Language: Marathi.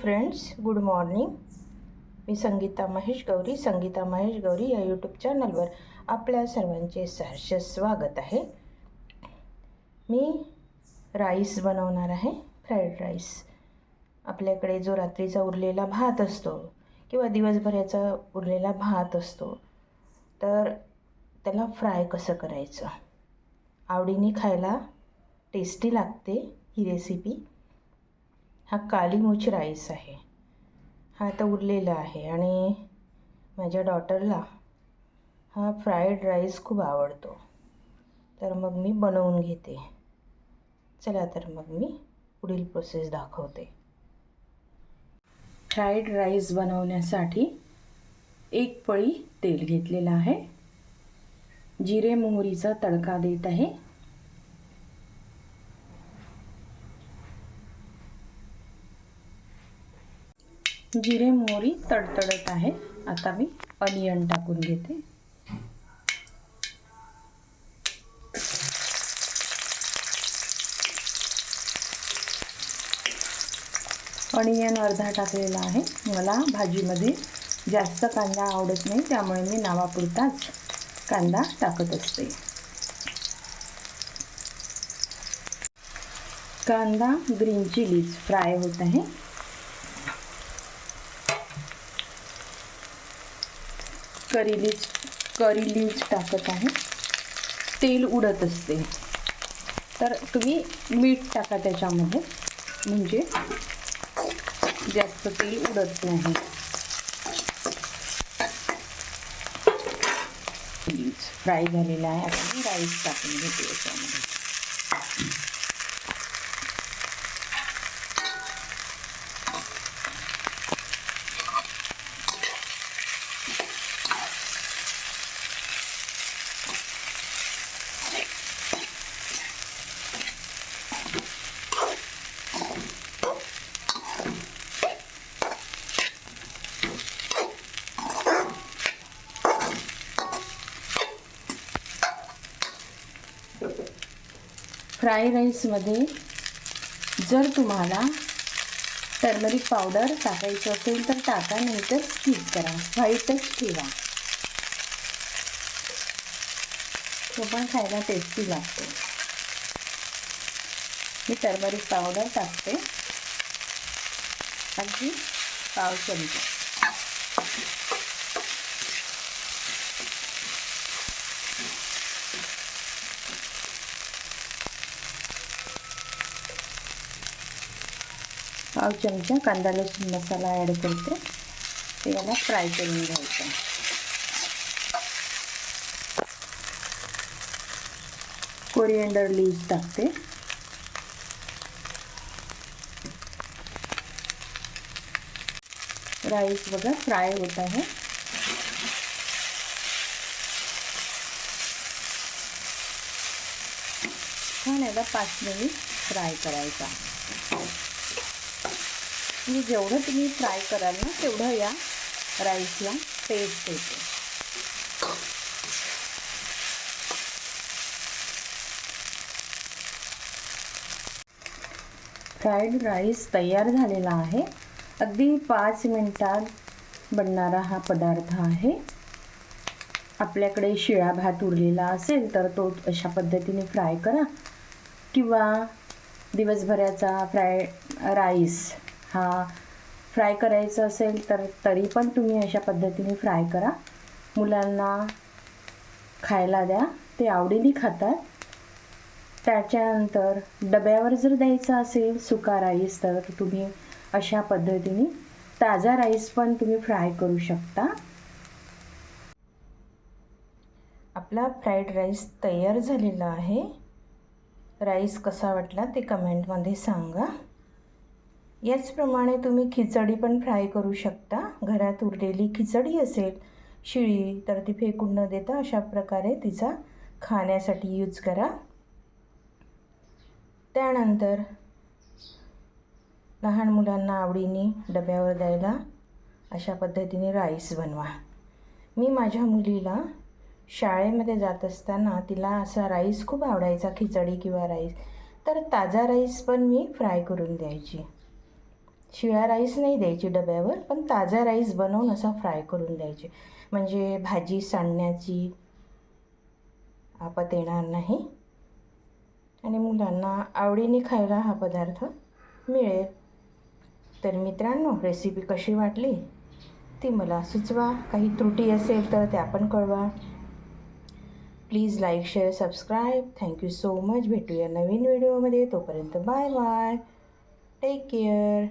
फ्रेंड्स गुड मॉर्निंग मी संगीता महेश गौरी संगीता महेश गौरी या यूट्यूब चॅनलवर आपल्या सर्वांचे सहर्ष स्वागत आहे. मी राईस बनवणार आहे फ्राईड राईस आपल्याकडे जो रात्रीचा उरलेला भात असतो किंवा दिवसभराचा उरलेला भात असतो तर त्याला फ्राय कसं करायचं? आवडीने खायला टेस्टी लागते ही रेसिपी हा कालीमुछ राईस आहे. हा आता उरलेला आहे आणि माझ्या डॉटरला हा फ्राईड राईस खूप आवडतो. तर मग मी बनवून घेते. चला तर मग मी पुढील प्रोसेस दाखवते. फ्राईड राईस बनवण्यासाठी एक पळी तेल घेतलेलं आहे. जिरे मोहरीचा तडका देत आहे. जिरे मोहरी तडतडत आहे. आता मी अनियन टाकून घेते. अनियन अर्धा टाकलेला आहे. मला भाजीमध्ये जास्त कांदा आवडत नाही त्यामुळे मी नावापुरताच कांदा टाकत असते. कांदा ग्रीन चिलीज फ्राय होत आहे. करी लीज करी लीज टाकत आहे. तेल उडत असते. तर तुम्ही मीठ टाका त्याच्यामध्ये. म्हणजे जास्त तेल उडत नाही. फ्राय झालेला आहे. आता मी राईस टाकून घेते याच्यामध्ये. फ्राय राईसमध्ये जर तुम्हाला टर्मरिक पावडर टाकायचं असेल तर टाका नाही तर स्किप करा. व्हाईटच ठेवा. तो पण खायला टेस्टी लागतो. मी टर्मरिक पावडर टाकते. अगदी पाव चमचा. पाव चमचा कांदा लसूण मसाला ॲड करते. ते याला फ्राय करून घ्यायचं. कोरिएंडर लीव्ज टाकते. राईस बघा फ्राय होत आहे. छान याला पाच मिनिट फ्राय करायचा. मी जेवढं तुम्ही फ्राय कराल ना तेवढं या राईसला टेस्ट येते फ्राईड राईस तयार झालेला आहे. अगदी पाच मिनटात बनणारा हा पदार्थ आहे. आपल्याकडे शिळा भात उरलेला असेल तर तो अशा पद्धतीने फ्राय करा. किंवा दिवसभराचा फ्राय राईस हा फ्राय करायचं असेल तर तरी पण तुम्ही अशा पद्धतीने फ्राय करा. मुलांना खायला द्या. ते आवडीने खातात. त्याच्यानंतर डब्यावर जर द्यायचा असेल सुका राईस तर तुम्ही अशा पद्धतीने ताजा राईस पण तुम्ही फ्राय करू शकता. आपला फ्राईड राईस तयार झालेला आहे. राईस कसा वाटला ते कमेंटमध्ये सांगा. याचप्रमाणे तुम्ही खिचडी पण फ्राय करू शकता. घरात उरलेली खिचडी असेल शिळी तर ती फेकून न देता अशा प्रकारे तिचा खाण्यासाठी यूज करा. त्यानंतर लहान मुलांना आवडीने डब्यावर द्यायला अशा पद्धतीने राईस बनवा. मी माझ्या मुलीला शाळेमध्ये जात असताना तिला असा राईस खूप आवडायचा खिचडी किंवा राईस तर ताजा राईस पण मी फ्राय करून द्यायची. शिळा राईस नाही द्यायची डब्यावर पण ताजा राईस बनवून असा फ्राय करून द्यायचे. म्हणजे भाजी सांडण्याची आपत येणार नाही. आणि मुलांना आवडीने खायला हा पदार्थ मिळेल. तर मित्रांनो रेसिपी कशी वाटली? ती मला सुचवा. काही त्रुटी असेल तर त्या पण कळवा. Please like share subscribe thank you so much भेटूया नवीन व्हिडिओमध्ये तोपर्यंत बाय बाय टेक केअर